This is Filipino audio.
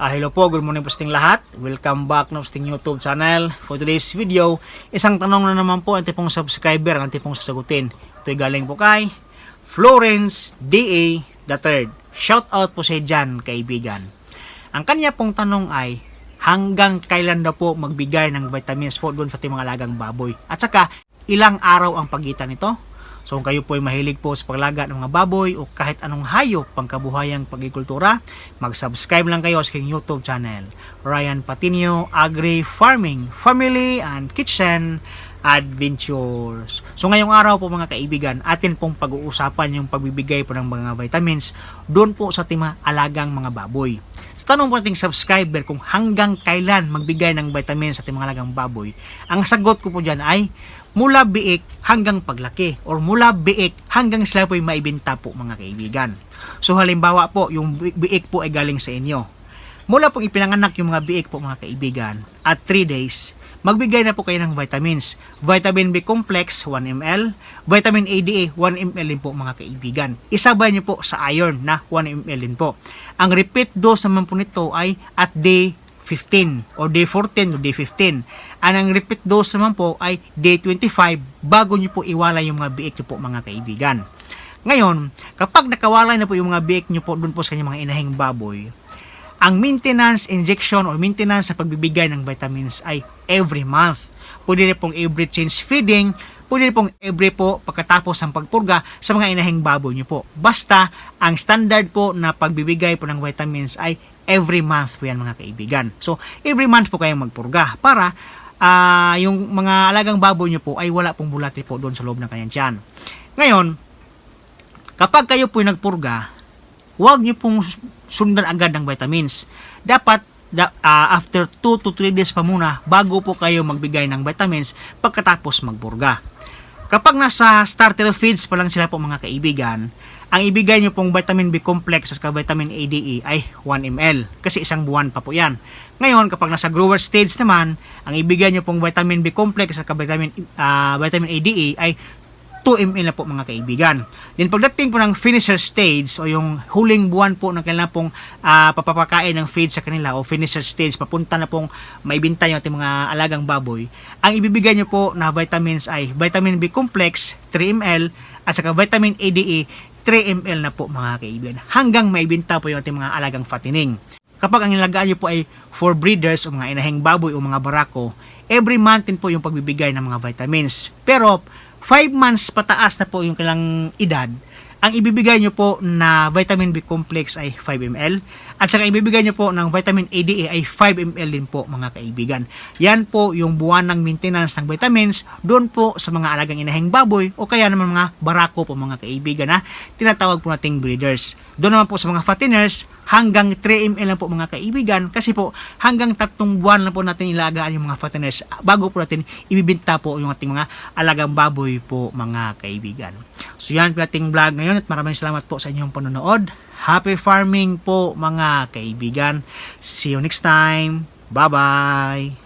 Ah, hello po, good morning po sa lahat. Welcome back na sa ating YouTube channel. For today's video, isang tanong na naman po ang tipong subscriber ang tipong sasagutin. Ito'y galing po kay Florence D.A. the third. Shout out po sa dyan, kaibigan. Ang kanya pong tanong ay, hanggang kailan na po magbigay ng vitamins po doon sa ating mga alagang baboy? At saka, ilang araw ang pagitan nito? So kung kayo po ay mahilig po sa paglaga ng mga baboy o kahit anong hayop pangkabuhayang pagkikultura, mag-subscribe lang kayo sa aking YouTube channel. Ryan Patinio Agri Farming, Family and Kitchen Adventures. So ngayong araw po mga kaibigan, atin pong pag-uusapan yung pagbibigay po ng mga vitamins doon po sa ating mga alagang mga baboy. Sa tanong po ating subscriber kung hanggang kailan magbigay ng vitamins sa ating mga alagang baboy, ang sagot ko po dyan ay mula biik hanggang paglaki or mula biik hanggang sila po ay maibenta po mga kaibigan. So halimbawa po, yung bi- biik po ay galing sa inyo. Mula pong ipinanganak yung mga biik po mga kaibigan, at 3 days, magbigay na po kayo ng vitamins. Vitamin B complex 1 ml, vitamin ADA 1 ml din po mga kaibigan. Isabay niyo po sa iron na 1 ml din po. Ang repeat dose naman po nito ay at day 15 o day 14 o day 15. Ang ang repeat dose naman po ay day 25 bago niyo po iwala yung mga biik niyo po mga kaibigan. Ngayon, kapag nakawalay na po yung mga biik niyo po doon po sa kanyang mga inahing baboy, ang maintenance injection or maintenance sa pagbibigay ng vitamins ay every month. Pwede rin pong every change feeding, pwede rin pong every po pagkatapos ng pagpurga sa mga inahing baboy niyo po. Basta, ang standard po na pagbibigay po ng vitamins ay every month po yan mga kaibigan. So, every month po kayong magpurga para ah, yung mga alagang baboy niyo po ay wala pong bulate po doon sa loob ng kanyang tiyan. Ngayon, kapag kayo po nagpurga, huwag niyo pong sundan agad ng vitamins. Dapat da, ah, after 2 to 3 days pa muna bago po kayo magbigay ng vitamins pagkatapos magpurga. Kapag nasa starter feeds pa lang sila po mga kaibigan, ang ibigay nyo pong vitamin B complex at vitamin ADE ay 1 ml kasi isang buwan pa po yan. Ngayon, kapag nasa grower stage naman, ang ibigay nyo pong vitamin B complex at vitamin, ah, vitamin ADE ay 2 ml na po mga kaibigan. Then pagdating po ng finisher stage o yung huling buwan po ng kanilang pong ah, papapakain ng feed sa kanila o finisher stage, papunta na pong maibinta yung ating mga alagang baboy, ang ibibigay nyo po na vitamins ay vitamin B complex 3 ml at saka vitamin ADE 3 ml na po mga kaibigan hanggang maibinta po yung ating mga alagang fattening. Kapag ang nilagaan nyo po ay for breeders o mga inahing baboy o mga barako, every month din po yung pagbibigay ng mga vitamins. Pero 5 months pataas na po yung kailang edad, ang ibibigay nyo po na vitamin B complex ay 5 ml at saka ibibigay nyo po ng vitamin ADA ay 5 ml din po mga kaibigan. Yan po yung buwan ng maintenance ng vitamins doon po sa mga alagang inahing baboy o kaya naman mga barako po mga kaibigan na tinatawag po nating breeders. Doon naman po sa mga fatteners hanggang 3 ml lang po mga kaibigan kasi po hanggang tatlong buwan lang po natin ilagaan yung mga fatteners bago po natin ibibinta po yung ating mga alagang baboy po mga kaibigan. So yan po ating vlog ngayon at maraming salamat po sa inyong panonood. Happy farming po mga kaibigan. See you next time. Bye-bye.